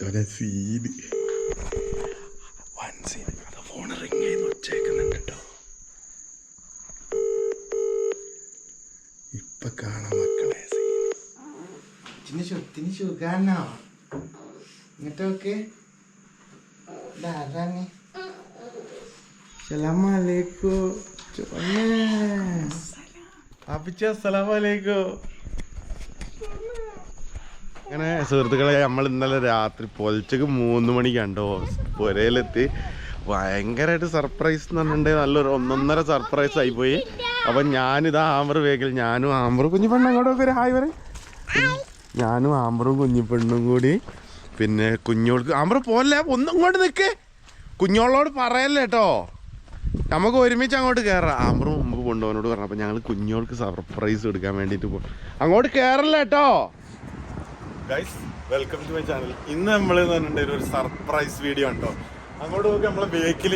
ചോനെ scene one scene അത് phone ring ചെയ്ത് ഉച്ചേക്കുന്നുണ്ട് കേട്ടോ. ഇപ്പൊ കാണാം മക്കളെ. സീൻ ചിന്ന ശുത്തിന് സുഖാണോ ഇങ്ങോട്ടൊക്കെ ധാരാണി സലാമലൈക്കു. അപ്പിച്ച അസ്സലാമലൈക്കും. അങ്ങനെ സുഹൃത്തുക്കളെ നമ്മൾ ഇന്നലെ രാത്രി പൊലച്ചക്ക് മൂന്ന് മണി കണ്ടോ? പുരയിലെത്തി. ഭയങ്കരമായിട്ട് സർപ്രൈസ് എന്ന് പറഞ്ഞിട്ടുണ്ടെങ്കിൽ നല്ലൊരു ഒന്നൊന്നര സർപ്രൈസ് ആയിപ്പോയി അപ്പം ഞാനിതാ ആമ്പർ വേഗിൽ ഞാനും ആമ്പറും കുഞ്ഞു പെണ്ണും അങ്ങോട്ടൊക്കെ ഒരു ഹായ് പറയും ഞാനും ആമ്പറും കുഞ്ഞു പെണ്ണും കൂടി. പിന്നെ കുഞ്ഞോൾക്ക് ആമ്പർ പോലെ ഒന്നും ഇങ്ങോട്ട് നിൽക്കേ കുഞ്ഞോളോട് പറയല്ലേ കേട്ടോ നമുക്ക് ഒരുമിച്ച് അങ്ങോട്ട് കയറാം ആമ്പറും മുമ്പ് കൊണ്ടുപോകാനോട് പറഞ്ഞു. അപ്പം ഞങ്ങൾ കുഞ്ഞോൾക്ക് സർപ്രൈസ് കൊടുക്കാൻ വേണ്ടിയിട്ട് പോകും അങ്ങോട്ട് കയറല്ല കേട്ടോ guys welcome to my channel ഇന്ന് നമ്മൾ പറഞ്ഞിട്ടുണ്ടെങ്കിൽ ഒരു സർപ്രൈസ് വീഡിയോ ഉണ്ടോ അങ്ങോട്ട് നോക്കി നമ്മളെ ബേക്കിൽ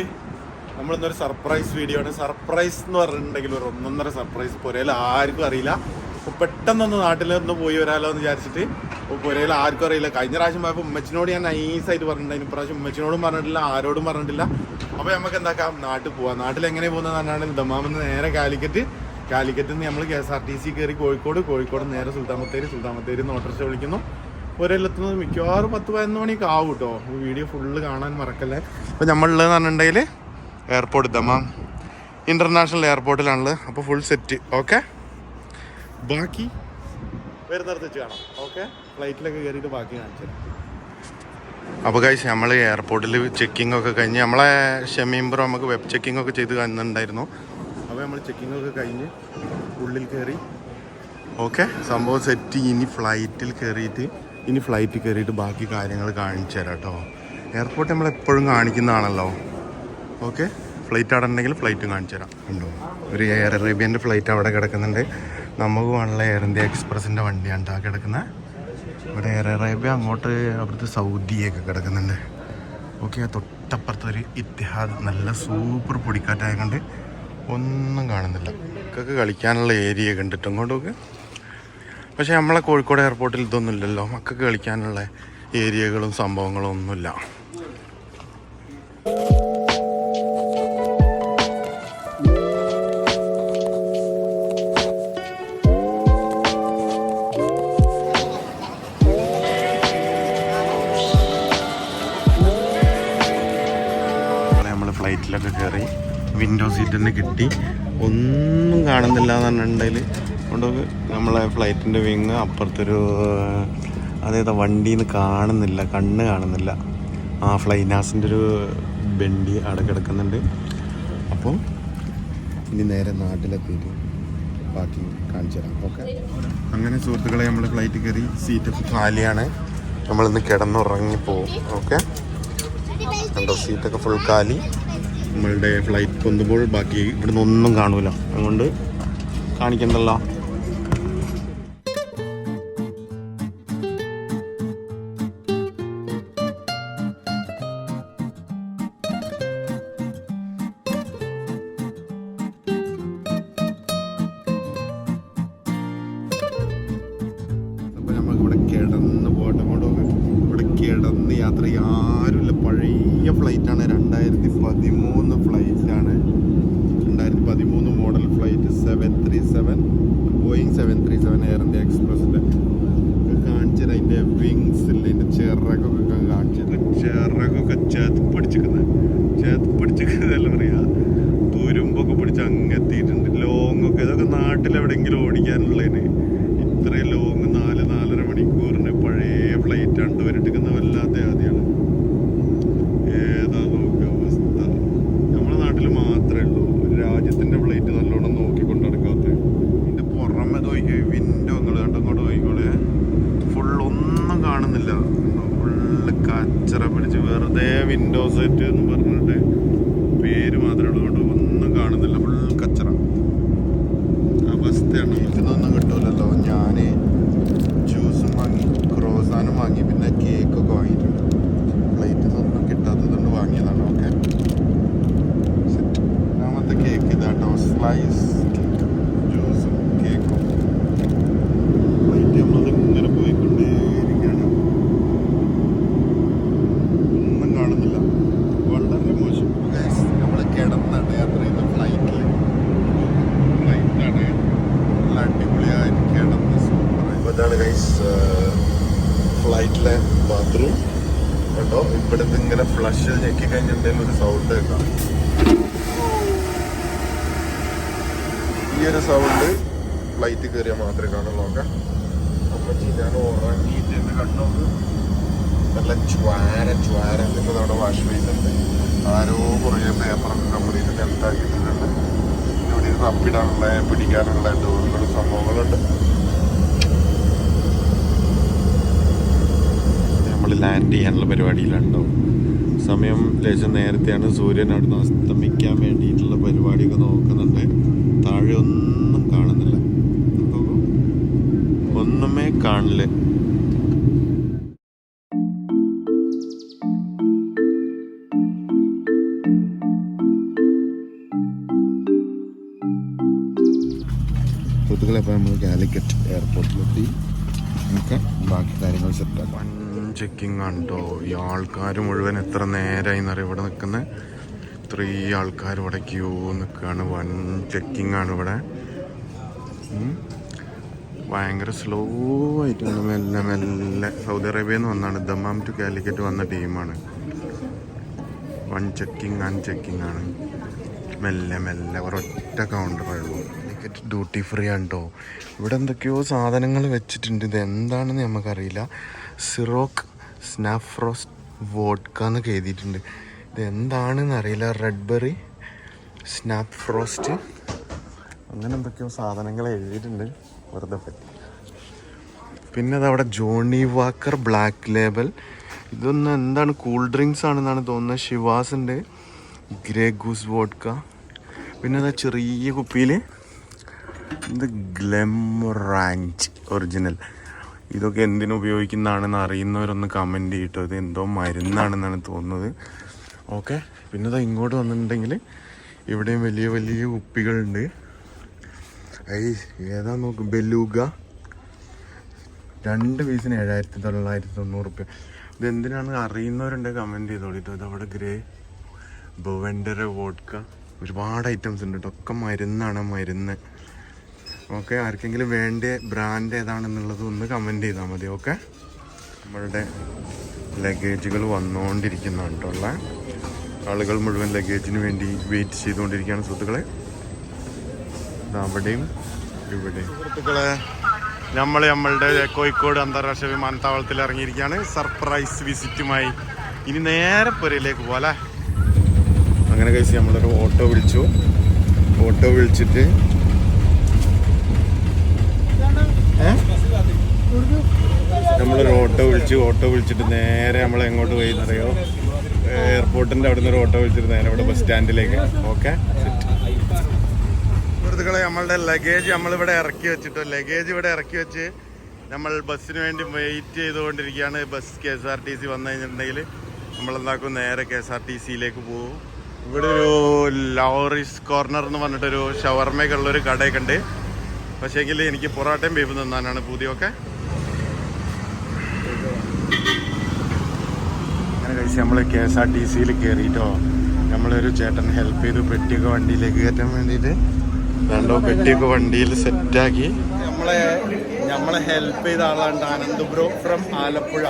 നമ്മളിന്നൊരു സർപ്രൈസ് വീഡിയോ ആണ്. സർപ്രൈസ് എന്ന് പറഞ്ഞിട്ടുണ്ടെങ്കിൽ ഒരു ഒന്നൊന്നര സർപ്രൈസ് പുരയിൽ ആർക്കും അറിയില്ല. അപ്പോൾ പെട്ടെന്നൊന്ന് നാട്ടിൽ ഒന്ന് പോയി വരാലോ എന്ന് വിചാരിച്ചിട്ട് അപ്പോൾ പുരയിൽ ആർക്കും അറിയില്ല. കഴിഞ്ഞ പ്രാവശ്യം പോയപ്പോൾ ഉമ്മച്ചിനോട് ഞാൻ നൈസായിട്ട് പറഞ്ഞിട്ടുണ്ടായിരുന്നു. ഇപ്രാവശ്യം ഉമ്മച്ചിനോടും പറഞ്ഞിട്ടില്ല ആരോടും പറഞ്ഞിട്ടില്ല. അപ്പോൾ നമുക്ക് എന്താക്കാം? നാട്ടിൽ പോവാം. നാട്ടിൽ എങ്ങനെ പോകുന്നത് പറഞ്ഞാൽ ദമാമെന്ന് നേരെ കാലിക്കറ്റ്. കാലിക്കറ്റിൽ നിന്ന് നമ്മൾ K S R T C കയറി കോഴിക്കോട്. കോഴിക്കോട് നേരെ സുൽത്താൻ ബത്തേരി. നിന്ന് ഓട്ടോറിക്ഷ വിളിക്കുന്നു. ഒരെല്ലെത്തുന്നത് മിക്കവാറും പത്ത് പതിനൊന്ന് മണിയൊക്കെ ആവും കേട്ടോ. വീഡിയോ ഫുള്ള് കാണാൻ മറക്കല്ലേ. അപ്പോൾ നമ്മളുള്ളതെന്ന് പറഞ്ഞിട്ടുണ്ടെങ്കിൽ എയർപോർട്ട് ദമാം ഇന്റർനാഷണൽ എയർപോർട്ടിലാണുള്ളത് അപ്പോൾ ഫുൾ സെറ്റ് ഓക്കെ ബാക്കി വരുന്നിടത്ത് വെച്ച് കാണാം. ഓക്കെ ഫ്ലൈറ്റിലൊക്കെ കയറിയിട്ട് ബാക്കി കാണിച്ചു അപ്പോൾ കഴിച്ച് നമ്മൾ എയർപോർട്ടിൽ ചെക്കിംഗ് ഒക്കെ കഴിഞ്ഞ് നമ്മളെ ഷമീംബർ നമുക്ക് വെബ് ചെക്കിംഗ് ഒക്കെ ചെയ്ത് കാണുന്നുണ്ടായിരുന്നു അപ്പോൾ നമ്മൾ ചെക്കിംഗ് ഒക്കെ കഴിഞ്ഞ് ഉള്ളിൽ കയറി ഓക്കെ സംഭവം സെറ്റ് ഇനി ഫ്ലൈറ്റിൽ കയറിയിട്ട് ഇനി ഫ്ലൈറ്റിൽ കയറിയിട്ട് ബാക്കി കാര്യങ്ങൾ കാണിച്ചു തരാം കേട്ടോ എയർപോർട്ട് നമ്മൾ എപ്പോഴും കാണിക്കുന്നതാണല്ലോ ഓക്കെ ഫ്ലൈറ്റ് അവിടെ ഉണ്ടെങ്കിൽ ഫ്ലൈറ്റും കാണിച്ചു തരാം. ഉണ്ടോ ഒരു എയർ അറേബ്യന്റെ ഫ്ലൈറ്റ് അവിടെ കിടക്കുന്നുണ്ട്. നമുക്ക് വേണമുള്ള എയർ ഇന്ത്യ എക്സ്പ്രസിന്റെ വണ്ടിയാണ് ആ കിടക്കുന്നത് ഇവിടെ എയർ അറേബ്യ അങ്ങോട്ട് അവിടുത്തെ സൗദിയൊക്കെ കിടക്കുന്നുണ്ട്. ഓക്കെ ആ ഒരു ഇത്തിഹാദ് നല്ല സൂപ്പർ പൊടിക്കാറ്റായതുകൊണ്ട് ഒന്നും കാണുന്നില്ല. മക്കൾക്ക് കളിക്കാനുള്ള ഏരിയ കണ്ടിട്ടും കൊണ്ടൊക്കെ കേട്ടോ പക്ഷേ നമ്മളെ കോഴിക്കോട് എയർപോർട്ടിൽ ഇതൊന്നും ഇല്ലല്ലോ. മക്കൾക്ക് കളിക്കാനുള്ള ഏരിയകളും സംഭവങ്ങളും ഒന്നുമില്ല. ഫ്ലൈറ്റിലൊക്കെ കയറി വിൻഡോ സീറ്റ് തന്നെ കിട്ടി. ഒന്നും കാണുന്നില്ല എന്നുണ്ടെങ്കിൽ കൊണ്ടുപോയി നമ്മളെ ഫ്ലൈറ്റിന്റെ വിങ് അപ്പുറത്തൊരു അതായത് വണ്ടിയിൽ നിന്ന് കാണുന്നില്ല കണ്ണ് കാണുന്നില്ല. ആ ഫ്ലൈനാസിന്റെ ഒരു ബണ്ടി അവിടെ കിടക്കുന്നുണ്ട്. അപ്പോൾ ഇനി നേരെ നാട്ടിലെത്തിയിട്ട് ബാക്കി കാണിച്ചു തരാം. ഓക്കെ. അങ്ങനെ സുഹൃത്തുക്കളെ നമ്മൾ ഫ്ലൈറ്റ് കയറി സീറ്റ് കാലിയാണ്. നമ്മളിന്ന് കിടന്നുറങ്ങിപ്പോവും ഓക്കെ. കണ്ടോ സീറ്റൊക്കെ ഫുൾ കാലി. നമ്മളുടെ ഫ്ലൈറ്റ് പൊന്തുമ്പോൾ ബാക്കി ഇവിടുന്ന് ഒന്നും കാണൂല. അതുകൊണ്ട് കാണിക്കണ്ടല്ലോ. പറയാ തുരുമ്പൊക്കെ പിടിച്ച് അങ്ങെത്തിയിട്ടുണ്ട് ലോങ്ങൊക്കെ. ഇതൊക്കെ നാട്ടിൽ എവിടെയെങ്കിലും ഓടിക്കാനുള്ളതിന് ഇത്രയും ലോങ് നാല് നാലര മണിക്കൂറിന് പഴയ ഫ്ലൈറ്റ് കണ്ടുവരിട്ടിരിക്കുന്ന വല്ലാത്ത ആദ്യമാണ് ഏതാ നോക്കുക അവസ്ഥ നമ്മുടെ നാട്ടിൽ മാത്രമേ ഉള്ളൂ ഒരു രാജ്യത്തിന്റെ ഫ്ലൈറ്റ് നല്ലോണം നോക്കിക്കൊണ്ട് നടക്കാത്ത ഇതിന്റെ പുറമെ നോക്കിക്കോ വിൻഡോ നിങ്ങൾ കണ്ടോ ഇങ്ങോട്ട് നോക്കിക്കോളെ ഫുൾ ഒന്നും കാണുന്നില്ല ഫുള്ള് കച്ചറ പിടിച്ച് വെറുതെ വിൻഡോ സെറ്റ് എന്ന് പറഞ്ഞിട്ട് പേര് മാത്രമേ ഉള്ളൂ കൊണ്ട് ഒന്നും കാണുന്നില്ല ഫുൾ കച്ചറ അവസ്ഥയാണ് നമുക്കിതൊന്നും കിട്ടൂലല്ലോ ഞാൻ ജ്യൂസും വാങ്ങി ക്രോസാനും വാങ്ങി പിന്നെ കേക്കൊക്കെ വാങ്ങിയിട്ടുണ്ട് പ്ലേറ്റിൽ നിന്നൊന്നും കിട്ടാത്തതുകൊണ്ട് വാങ്ങിയതാണ് ഓക്കെ രണ്ടാമത്തെ കേക്ക് ഇതാട്ടോ സ്ലൈസ് കേക്ക് ജ്യൂസും കേക്കും പ്ലേറ്റ് നമ്മളത് ഇങ്ങനെ പോയിക്കൊണ്ടേയിരിക്കുകയാണ് കഴിഞ്ഞിട്ടുണ്ടെങ്കിൽ കേട്ടോ? ഇവിടുത്തെ ഇങ്ങനെ ഫ്ലഷ് ഞെക്കി കഴിഞ്ഞിട്ടുണ്ടെങ്കിൽ ഒരു സൗണ്ട് കേൾക്കാം. ഈ ഒരു സൗണ്ട് ഫ്ലൈറ്റ് കയറിയാൽ മാത്രമേ കാണുള്ളൂ നോക്കാം അമ്മച്ചി ഞാൻ ഉറങ്ങിയിട്ട് എന്നെ കണ്ടോ നല്ല ച്വാര ച്വാര എന്നിട്ട് നമ്മുടെ വാഷ് ബേസുണ്ട് ആരോ കുറേ പേപ്പറൊക്കെ കംപ്ലീറ്റ് നെൽത്താക്കിയിട്ടുണ്ട് ഇവിടെ ഇരുന്ന് അപ്പിടാനുള്ള പിടിക്കാനുള്ള ഡോറുകളും സംഭവങ്ങളുണ്ട്. നമ്മൾ ലാൻഡ് ചെയ്യാനുള്ള പരിപാടിയിലുണ്ടാവും. സമയം ലേശം നേരത്തെയാണ് സൂര്യൻ അവിടുന്ന് അസ്തമിക്കാൻ വേണ്ടിയിട്ടുള്ള പരിപാടിയൊക്കെ നോക്കുന്നുണ്ട്. താഴെ ഒന്നും കാണുന്നില്ല. അപ്പോൾ ഒന്നുമേ കാണില്ല. സുഹൃത്തുക്കളെ അപ്പോൾ നമ്മൾ കാലിക്കറ്റ് എയർപോർട്ടിലെത്തി. നമുക്ക് ബാക്കി കാര്യങ്ങൾ സെറ്റാക്കാം വൺ ചെക്കിംഗ് ആണ് ഈ ആൾക്കാർ മുഴുവൻ എത്ര നേരമായി എന്നറിയാം ഇവിടെ നിൽക്കുന്നത് ഇത്രയും ആൾക്കാർ ഇവിടെ ക്യൂ നിൽക്കുകയാണ് വൺ ചെക്കിംഗ് ആണ് ഇവിടെ. ഭയങ്കര സ്ലോ ആയിട്ടാണ്. മെല്ലെ മെല്ലെ. സൗദി അറേബ്യയിൽ നിന്ന് വന്നാണ്. ദമാം ടു കാലിക്കറ്റ് വന്ന ടീമാണ് വൺ ചെക്കിംഗ് ആൻഡ് ചെക്കിംഗ് ആണ്. മെല്ലെ മെല്ലെ. ഒരൊറ്റ കൗണ്ടർ ഉള്ളൂ. ടിക്കറ്റ് ഡ്യൂട്ടി ഫ്രീ ആണ് കേട്ടോ ഇവിടെ എന്തൊക്കെയോ സാധനങ്ങൾ വെച്ചിട്ടുണ്ട്. ഇത് എന്താണെന്ന് നമുക്കറിയില്ല. സിറോക്ക് സ്നാപ്പ് ഫ്രോസ്റ്റ് വോഡ്ക എന്നൊക്കെ എഴുതിയിട്ടുണ്ട്. ഇത് എന്താണെന്ന് അറിയില്ല. റെഡ് ബെറി സ്നാപ്പ് ഫ്രോസ്റ്റ് അങ്ങനെ എന്തൊക്കെയോ സാധനങ്ങൾ എഴുതിയിട്ടുണ്ട്. വെറുതെ പറ്റി പിന്നെ അതവിടെ ജോണി വാക്കർ ബ്ലാക്ക് ലേബൽ. ഇതൊന്ന് എന്താണ്? കൂൾ ഡ്രിങ്ക്സ് ആണെന്നാണ് തോന്നുന്നത്. ഷിവാസിന്റെ ഗ്രേ ഗൂസ് വോഡ്ക. പിന്നെ അതാ ചെറിയ കുപ്പിയിൽ ഇത് ഗ്ലെമറാഞ്ച് ഒറിജിനൽ. ഇതൊക്കെ എന്തിനു ഉപയോഗിക്കുന്നതാണെന്ന് അറിയുന്നവരൊന്ന് കമന്റ് ചെയ്യട്ടോ. ഇത് എന്തോ മരുന്നാണെന്നാണ് തോന്നുന്നത്. ഓക്കെ പിന്നെ ഇതാ ഇങ്ങോട്ട് വന്നിട്ടുണ്ടെങ്കിൽ ഇവിടെയും വലിയ വലിയ കുപ്പികളുണ്ട്. ഐ ഏതാ നോക്ക് ബെലൂഗ. രണ്ട് പീസിന് ഏഴായിരത്തി തൊള്ളായിരത്തി തൊണ്ണൂറ് റുപ്യ. ഇത് എന്തിനാണ് അറിയുന്നവരുണ്ട് കമന്റ് ചെയ്തോളിട്ടോ. ഇത് അവിടെ ഗ്രേ ബവൻഡറ വോഡ്ക ഒരുപാട് ഐറ്റംസ് ഉണ്ട് കേട്ടോ ഒക്കെ മരുന്നാണ് മരുന്ന്. ഓക്കെ ആർക്കെങ്കിലും വേണ്ട ബ്രാൻഡ് ഏതാണെന്നുള്ളത് ഒന്ന് കമന്റ് ചെയ്താൽ മതി ഓക്കെ? നമ്മളുടെ ലഗേജുകൾ വന്നുകൊണ്ടിരിക്കുന്നുണ്ട് കേട്ടോ ഉള്ള. ആളുകൾ മുഴുവൻ ലഗേജിന് വേണ്ടി വെയിറ്റ് ചെയ്തുകൊണ്ടിരിക്കുകയാണ് സുഹൃത്തുക്കളെ. അവിടെയും ഇവിടെയും. സുഹൃത്തുക്കളെ നമ്മൾ നമ്മളുടെ കോഴിക്കോട് അന്താരാഷ്ട്ര വിമാനത്താവളത്തിൽ ഇറങ്ങിയിരിക്കുകയാണ്. സർപ്രൈസ് വിസിറ്റുമായി ഇനി നേരെ പുരയിലേക്ക് പോലെ അങ്ങനെ കഴിച്ച് നമ്മളൊരു ഓട്ടോ വിളിച്ചു. ഓട്ടോ വിളിച്ചിട്ട് നമ്മളൊരു ഓട്ടോ വിളിച്ചു ഓട്ടോ വിളിച്ചിട്ട് നേരെ നമ്മൾ എങ്ങോട്ട് പോയി എന്നറിയോ എയർപോർട്ടിന്റെ അവിടെ നിന്ന് ഒരു ഓട്ടോ വിളിച്ചിട്ട് നേരെ അവിടെ ബസ് സ്റ്റാൻഡിലേക്ക് ഓക്കെ സുഹൃത്തുക്കളെ നമ്മളുടെ ലഗേജ് നമ്മളിവിടെ ഇറക്കി വെച്ചിട്ടോ? ലഗേജ് ഇവിടെ ഇറക്കി വെച്ച് നമ്മൾ ബസ്സിന് വേണ്ടി വെയിറ്റ് ചെയ്തുകൊണ്ടിരിക്കുകയാണ്. Bus K S R T C വന്നു കഴിഞ്ഞിട്ടുണ്ടെങ്കിൽ നമ്മളെന്താക്കും? നേരെ കെ എസ് ആർ ടി സിയിലേക്ക് പോകും. ഇവിടെ ഒരു ലോറിസ് കോർണർ എന്ന് പറഞ്ഞിട്ടൊരു ഷവർമയൊക്കെ ഉള്ളൊരു കടയൊക്കെ ഉണ്ട്. പക്ഷേങ്കിൽ എനിക്ക് പൊറോട്ടയും ബീഫ് തിന്നാനാണ് പൂതിയൊക്കെ കഴിച്ച് നമ്മൾ കെ എസ് ആർ ടി സിയിൽ കയറിയിട്ടോ നമ്മളൊരു ചേട്ടൻ ഹെൽപ്പ് ചെയ്തു പെട്ടിയൊക്കെ വണ്ടിയിലേക്ക് കയറ്റാൻ വേണ്ടിയിട്ട്. രണ്ടോ പെട്ടിയൊക്കെ വണ്ടിയിൽ സെറ്റാക്കി. നമ്മളെ നമ്മളെ ഹെൽപ്പ് ചെയ്ത ആളാണ് Anand bro from Alappuzha.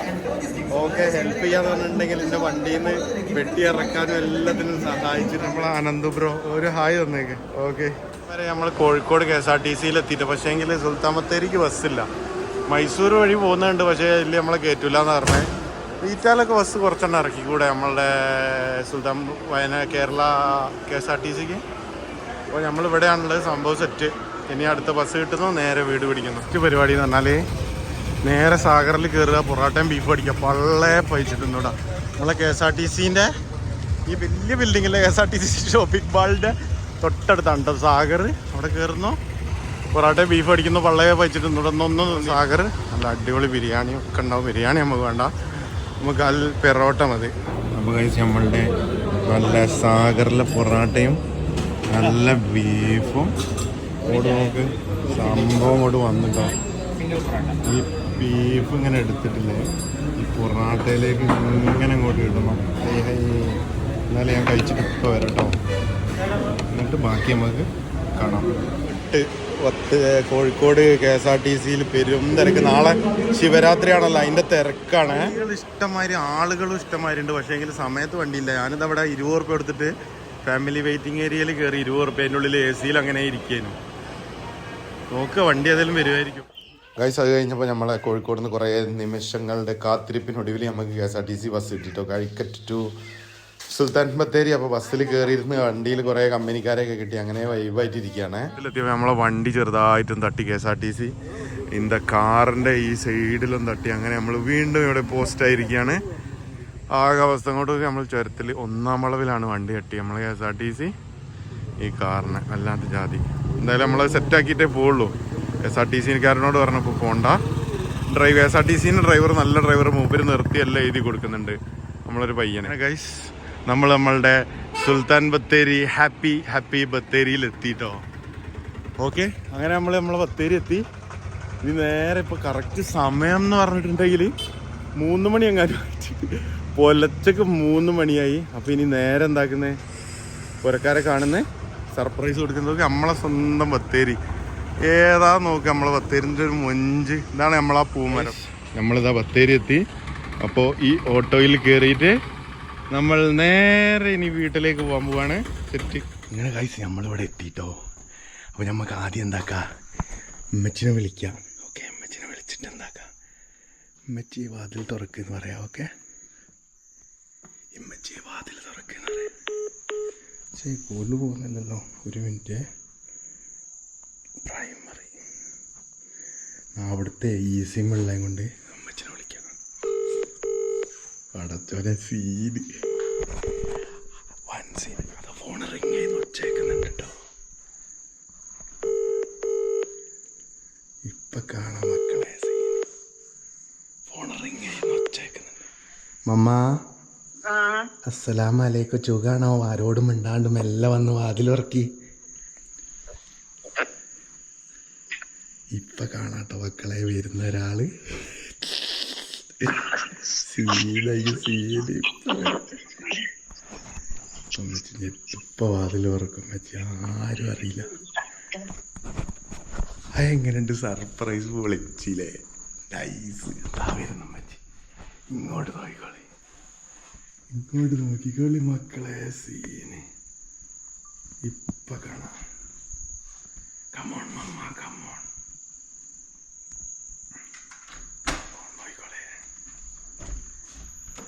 Okay help ചെയ്യാന്ന് പറഞ്ഞിട്ടുണ്ടെങ്കിൽ എന്റെ വണ്ടിയിൽ നിന്ന് പെട്ടി ഇറക്കാനും എല്ലാത്തിനും സഹായിച്ചിട്ട് നമ്മൾ ആനന്ദ് ബ്രോ ഒരു ഹായ് തന്നേക്ക്. ഓക്കെ. വരെ നമ്മൾ Kozhikode K S R T സിയിൽ എത്തിയിട്ട് പക്ഷേ എങ്കിൽ സുൽത്താൻ ബത്തേരിക്ക് ബസ്സില്ല. മൈസൂർ വഴി പോകുന്നുണ്ട്. പക്ഷേ ഇതിൽ നമ്മളെ കയറ്റൂല എന്ന് പറഞ്ഞേ. ഈറ്റാലൊക്കെ ബസ് കുറച്ചെണ്ണം ഇറക്കി. കൂടെ നമ്മളുടെ Sultan വയനാ Kerala K S R T സിക്ക്. അപ്പോൾ നമ്മൾ ഇവിടെയാണുള്ളത് സംഭവം സെറ്റ് ഇനി അടുത്ത ബസ് കിട്ടുന്നു. നേരെ വീട് പിടിക്കുന്നു. മറ്റു പരിപാടി എന്ന് പറഞ്ഞാൽ നേരെ സാഗറിൽ കയറുക പൊറോട്ടയും ബീഫ് അടിക്കുക. പള്ളേ ഇവിടെ. നമ്മളെ കെ എസ് ആർ ടി സിന്റെ ഈ വലിയ ബിൽഡിങ്ങിലെ K S R T C shopping മാളിന്റെ തൊട്ടടുത്താണ് കേട്ടോ സാഗർ അവിടെ കയറുന്നു പൊറോട്ടയും ബീഫ് അടിക്കുന്നു. പള്ളയെ പഴിച്ചിട്ടുണ്ട് ഇവിടെ നിന്നൊന്നും സാഗർ നല്ല അടിപൊളി ബിരിയാണി ഒക്കെ ഉണ്ടാവും. ബിരിയാണി നമുക്ക് വേണ്ട. നമുക്ക് അൽ പെറോട്ട മതി. അപ്പോൾ കഴിച്ച് നമ്മളുടെ നല്ല സാഗറിലെ പൊറോട്ടയും നല്ല ബീഫും ഓട് നമുക്ക് സംഭവം കൂടെ വന്നിട്ടോ. ഈ ബീഫ് ഇങ്ങനെ എടുത്തിട്ടില്ലേ? ഈ പൊറാട്ടയിലേക്ക് ഇങ്ങനെ അങ്ങോട്ട് ഇടണം. എന്നാലും ഞാൻ കഴിച്ചിട്ട് ഇപ്പോൾ വരട്ടോ. എന്നിട്ട് ബാക്കി നമുക്ക് കാണാം. എട്ട് പത്ത് Kozhikode K S R T സിയിൽ പെരും തിരക്ക്. നാളെ ശിവരാത്രിയാണല്ലോ അതിന്റെ തിരക്കാണ്. ഇഷ്ടമാതിരി ആളുകളും ഇഷ്ടമായിട്ടുണ്ട് ഉണ്ട് പക്ഷേ എങ്കിൽ സമയത്ത് വണ്ടിയില്ല. ഞാനിത് അവിടെ ഇരുപത് റുപ്യ എടുത്തിട്ട് ഫാമിലി വെയിറ്റിംഗ് ഏരിയയിൽ കയറി ഇരുപത് റുപ്യ അതിന്റെ ഉള്ളിൽ എ സിയിൽ അങ്ങനെ ഇരിക്കുന്നു നോക്ക് വണ്ടി ഏതെങ്കിലും വരുമായിരിക്കും ഗൈസ് അത് കഴിഞ്ഞപ്പോൾ നമ്മളെ കോഴിക്കോട് നിന്ന് കുറേ നിമിഷങ്ങളുടെ കാത്തിരിപ്പിനൊടുവിൽ നമുക്ക് K S R T C bus കിട്ടിട്ടോ? കഴിക്കറ്റ് to സുൽത്താൻ ബത്തേരി അപ്പോൾ ബസ്സിൽ കയറിയിരുന്ന് വണ്ടിയിൽ കുറേ കമ്പനിക്കാരെയൊക്കെ കിട്ടി. അങ്ങനെ വൈബായിട്ടിരിക്കുകയാണ് നമ്മളെ വണ്ടി ചെറുതായിട്ടും തട്ടി K S R T C. ഇന്ത കാറിന്റെ ഈ സൈഡിലും തട്ടി. അങ്ങനെ നമ്മൾ വീണ്ടും ഇവിടെ പോസ്റ്റ് ആയിരിക്കുകയാണ് ആകെ അവസ്ഥ അങ്ങോട്ട് നമ്മൾ ചുരത്തിൽ ഒന്നാം വളവിലാണ് വണ്ടി തട്ടി നമ്മൾ K S R T C ഈ കാറിന് വല്ലാത്ത ജാതി. എന്തായാലും നമ്മൾ സെറ്റാക്കിയിട്ടേ പോവുള്ളൂ. എസ് ആർ ടി സിക്കാരനോട് പറഞ്ഞപ്പോൾ പോണ്ട. ഡ്രൈവ് എസ് ആർ ടി സിന് ഡ്രൈവർ നല്ല ഡ്രൈവർ മൂപ്പര് നിർത്തിയല്ല എഴുതി കൊടുക്കുന്നുണ്ട്. നമ്മളൊരു പയ്യനെ. ഗൈസ് നമ്മൾ നമ്മളുടെ സുൽത്താൻ ബത്തേരി ഹാപ്പി ഹാപ്പി ബത്തേരിയിൽ എത്തിട്ടോ ഓക്കെ? അങ്ങനെ നമ്മൾ നമ്മളെ ബത്തേരി എത്തി ഇനി നേരെ ഇപ്പോൾ കറക്റ്റ് സമയം എന്ന് പറഞ്ഞിട്ടുണ്ടെങ്കിൽ മൂന്ന് മണി എങ്ങാനും പൊലച്ചക്ക് മൂന്ന് മണിയായി. അപ്പോൾ ഇനി നേരെ എന്താക്കുന്നേ? പുരക്കാരെ കാണുന്ന. സർപ്രൈസ് കൊടുക്കുന്നത് നമ്മളെ സ്വന്തം ബത്തേരി. ഏതാ നോക്ക് നമ്മളെ ബത്തേരിന്റെ ഒരു മൊഞ്ച്. ഇതാണ് നമ്മളാ പൂമരം. നമ്മളിതാ ബത്തേരി എത്തി അപ്പോൾ ഈ ഓട്ടോയിൽ കയറിയിട്ട് നമ്മൾ നേരെ ഇനി വീട്ടിലേക്ക് പോകാൻ പോവാണ്. സെറ്റ് ഇങ്ങനെ കഴിച്ച് നമ്മളിവിടെ എത്തിയിട്ടോ അപ്പോൾ നമുക്ക് ആദ്യം എന്താക്കാം? അമ്മച്ചിനെ വിളിക്കാം. ഓക്കെ അമ്മച്ചിനെ വിളിച്ചിട്ട് എന്താക്കാം? അമ്മച്ചി വാതിൽ തുറക്കെന്ന് പറയാം ഓക്കെ അമ്മച്ചി വാതിൽ തുറക്കെന്ന് പറയാം. പക്ഷേ കോൾ പോകുന്നില്ലല്ലോ. ഒരു മിനിറ്റ്. പ്രൈമറി അവിടുത്തെ ഈ സിം കൊണ്ട് അടച്ചോനെ സീന് വൺ സീൻ അത് ഫോൺ റിങ് ചെയ്ത് ഉച്ചേക്കുന്നുണ്ട് കേട്ടോ ഇപ്പൊ കാണാം മക്കളെ സീൻ ഫോൺ റിങ് ചെയ്ത് ഉച്ചേക്കുന്നുണ്ട് മമ്മ അസ്സലാമലൈക്കും. സുഖാണോ? ആരോടും മിണ്ടാണ്ട് മെല്ലെ വന്ന് വാതിലുറക്കി. ഇപ്പൊ കാണാട്ടോ മക്കളെ വരുന്ന ഒരാൾ സീനായി സീന് ഇപ്പൊ വാതിൽ ആരും അറിയില്ല. അതെങ്ങനെയുണ്ട് സർപ്രൈസ് വിളിച്ചില്ലേ നൈസ് വരുന്ന മച്ചി. ഇങ്ങോട്ട് നോക്കിക്കോളി. ഇങ്ങോട്ട് നോക്കിക്കോളി മക്കളെ സീന്. ഇപ്പൊ കമോൺ മമ്മ കമോൺ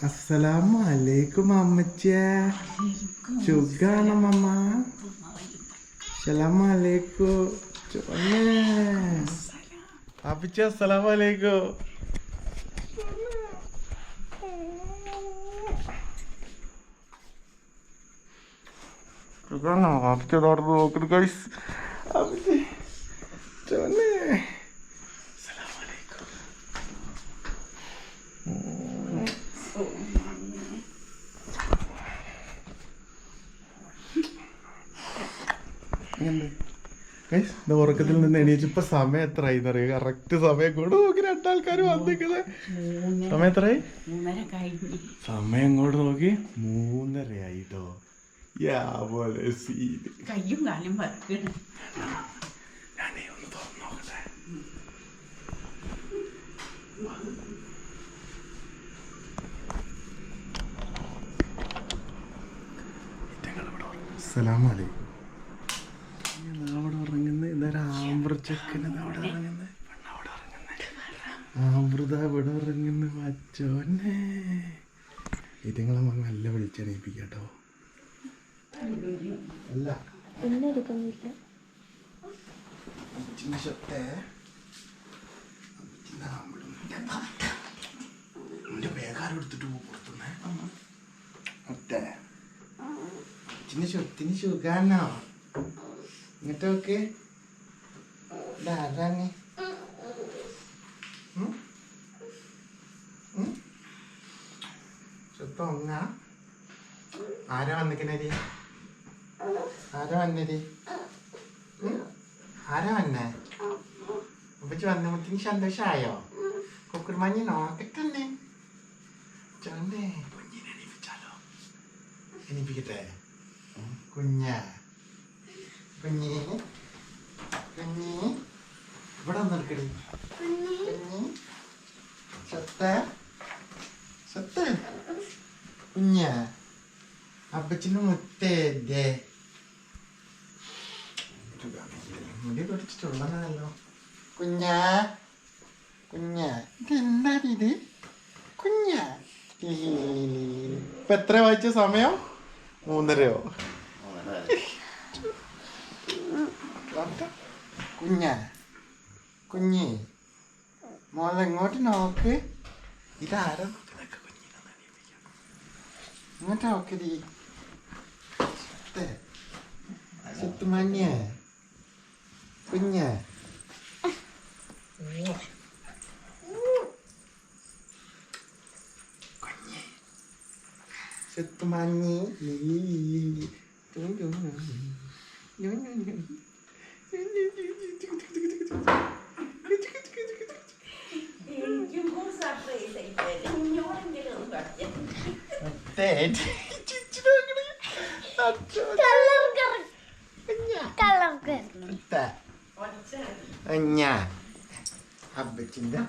അസ്സലാമു അലൈക്കും അമ്മച്ചിയ സുഖാണ് മമ്മ അസ്സലാമു അലൈക്കും അപ്പിച്ച അസ്സലാമു അലൈക്കും സുഖാണോ? അപ്പിച്ച തുറന്ന് നോക്കുന്നു ഗൈസ് അപ്പിച്ച ചോനെ ഉറക്കത്തിൽ നിന്ന് എണീച്ച് സമയം എത്ര എത്രയായി അറിയാം? കറക്റ്റ് സമയം. കൂടെ നോക്കി രണ്ടാൾക്കാർ വന്നിക്കുന്നത് സമയം എത്രയായി? ആയി സമയം കൂടെ നോക്കി മൂന്നരയായി കേട്ടോ യാ പോലെ സീന് കയ്യും കാലും വറക്കണം. ഞാനേ ഒന്ന് തുറന്നു നോക്കട്ടെ ഉറങ്ങുന്ന ഇതൊരു ആമ്പ്രച്ചക്കന് അവിടെ ഉറങ്ങുന്നത് അവിടെ ഉറങ്ങുന്നത് ആമ്പ്രത ഇവിടെ ഉറങ്ങുന്ന മച്ചോനെ ഇതുങ്ങളെ മകൻ നല്ല വിളിച്ചെണീപ്പിക്കട്ടോ. അല്ല. പിന്നെ എടുക്കുന്നില്ല. ചിന്ന ഷർട്ടേ? എന്റെ വേഗാരം എടുത്തിട്ട് പോകും പുറത്തുനിന്ന്. ഒറ്റേ ചിന്ന ഷൊത്തിന് സുഖാണോ ഇങ്ങോട്ടൊക്കെ ഇതാരാണ് ചൊത്തൊങ്ങ ആരാ വന്നിക്കണരി ആരാ വന്നരി ഉം? ആരാ വന്നേ? ഉപ്പച്ചി വന്നപ്പത്തിന് സന്തോഷായോ? കുക്കുർമാഞ്ഞി നോക്കട്ടെ ചൊന്നെ കുഞ്ഞിനെ എണീപ്പിച്ചാലോ? എണീപ്പിക്കട്ടെ. കുഞ്ഞ. കുഞ്ഞിനെ കുഞ്ഞി. ഇവിടെ ഒന്ന് എടുക്കടി കുഞ്ഞി സത്ത? സത്ത? കുഞ്ഞ അപ്പച്ചിന്റെ മുത്തേന്റെ മുടി പിടിച്ചിട്ടുള്ളതല്ലോ കുഞ്ഞ കുഞ്ഞ ഇതെന്താ ഇത്? കുഞ്ഞ. ഇപ്പൊ എത്ര വായിച്ച സമയം? മൂന്നരയോ? കുഞ്ഞ കുഞ്ഞി മോളെ എങ്ങോട്ട് നോക്ക് ഇതാരാ. ഇങ്ങോട്ട് നോക്കടി സുത്തുമാന്യ കുഞ്ഞ സുത്തുമാന്യ ഞാൻ അപ്പച്ചിന്റെ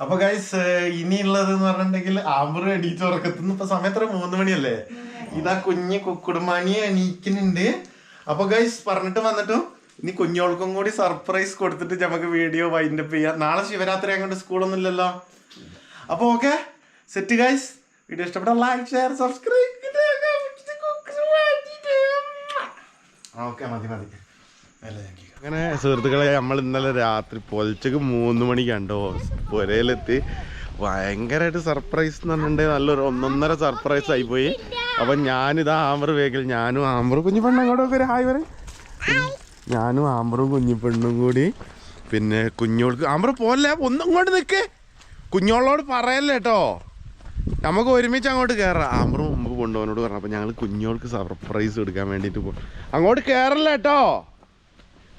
അപ്പൊ ഗൈസ് ഇനിയുള്ളത് എന്ന് പറഞ്ഞിട്ടുണ്ടെങ്കിൽ ആമ്പർ എണീറ്റ് ഉറക്കത്തുനിന്ന് ഇപ്പൊ സമയത്ര മൂന്ന് മണിയല്ലേ? ഇതാ കുഞ്ഞ് കുക്കുടുമാണി എണീക്കുന്നുണ്ട്. അപ്പൊ ഗൈസ് പറഞ്ഞിട്ട് വന്നിട്ടും ഇനി കുഞ്ഞോൾക്കും കൂടി സർപ്രൈസ് കൊടുത്തിട്ട് നമുക്ക് വീഡിയോ വൈൻഡപ്പ് ചെയ്യാം. നാളെ ശിവരാത്രി അങ്ങോട്ട് സ്കൂളൊന്നും ഇല്ലല്ലോ. അപ്പൊ ഓക്കെ സെറ്റ് ഗൈസ് വീഡിയോ ഇഷ്ടപ്പെട്ട ലൈക്ക് ഷെയർ സബ്സ്ക്രൈബ് മതി മതി. അങ്ങനെ സുഹൃത്തുക്കളെ നമ്മൾ ഇന്നലെ രാത്രി പൊലച്ചക്ക് മൂന്ന് മണിക്ക് കണ്ടോ? പുരയിലെത്തി ഭയങ്കരമായിട്ട് സർപ്രൈസ് എന്ന് പറഞ്ഞിട്ടുണ്ടെങ്കിൽ നല്ലൊരു ഒന്നൊന്നര സർപ്രൈസ് ആയിപ്പോയി അപ്പൊ ഞാനിതാ ആമ്പർ വേഗിൽ ഞാനും ആമ്പറും കുഞ്ഞു പെണ്ണും കൂടെ ഒരു ഹായ് പറയും ഞാനും ആമ്പറും കുഞ്ഞു പെണ്ണും കൂടി. പിന്നെ കുഞ്ഞോൾക്ക് ആമ്പർ പോലെ ഒന്നും ഇങ്ങോട്ട് നിൽക്കേ കുഞ്ഞോളോട് പറയല്ലേ കേട്ടോ നമുക്ക് ഒരുമിച്ച് അങ്ങോട്ട് കയറാം ആമ്പർ മുമ്പ് കൊണ്ടുപോകാനോട് പറഞ്ഞു. അപ്പൊ ഞങ്ങൾ കുഞ്ഞോൾക്ക് സർപ്രൈസ് കൊടുക്കാൻ വേണ്ടിട്ട് പോ അങ്ങോട്ട് കയറല്ലേ കേട്ടോ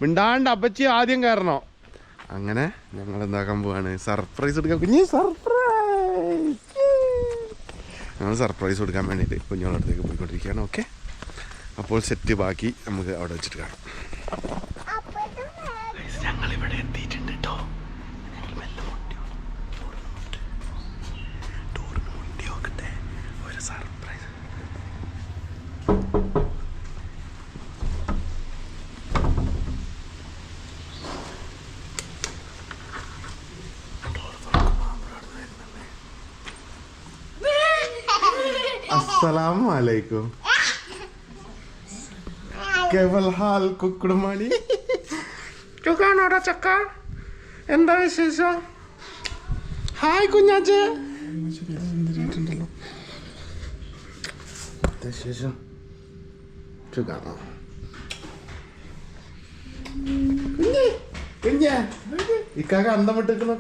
മിണ്ടാണ്ട് അപ്പച്ചി ആദ്യം കയറണോ അങ്ങനെ ഞങ്ങൾ എന്താക്കാൻ പോവാണ്? സർപ്രൈസ് കൊടുക്കാൻ കുഞ്ഞി സർപ്രൈസ് ഞങ്ങൾ സർപ്രൈസ് കൊടുക്കാൻ വേണ്ടിയിട്ട് കുഞ്ഞോളുടെ അടുത്തേക്ക് പോയിക്കൊണ്ടിരിക്കുകയാണ്. ഓക്കെ അപ്പോൾ സെറ്റ് ബാക്കി നമുക്ക് അവിടെ വെച്ചിട്ട് കാണാം. ഞങ്ങൾ ഇവിടെ എത്തിയിട്ടുണ്ട് കേട്ടോ ഞങ്ങൾ മെല്ലെ മുട്ടി ടൂറിന് മുണ്ടി നോക്കട്ടെ ഒരു സർപ്രൈസ് അസ്സലാമു അലൈക്കും കേവൽ ഹാൽ കുക്കുടുമാണി. ചുക്കാണോടാ ചക്ക? എന്താ വിശേഷം? ഹായ് കുഞ്ഞാച്ചേ. വിശേഷം? ചുക്കാണോ? കുഞ്ഞേ കുഞ്ഞേ. ഇക്കാക്ക അന്തം വിട്ടിരിക്കുന്നു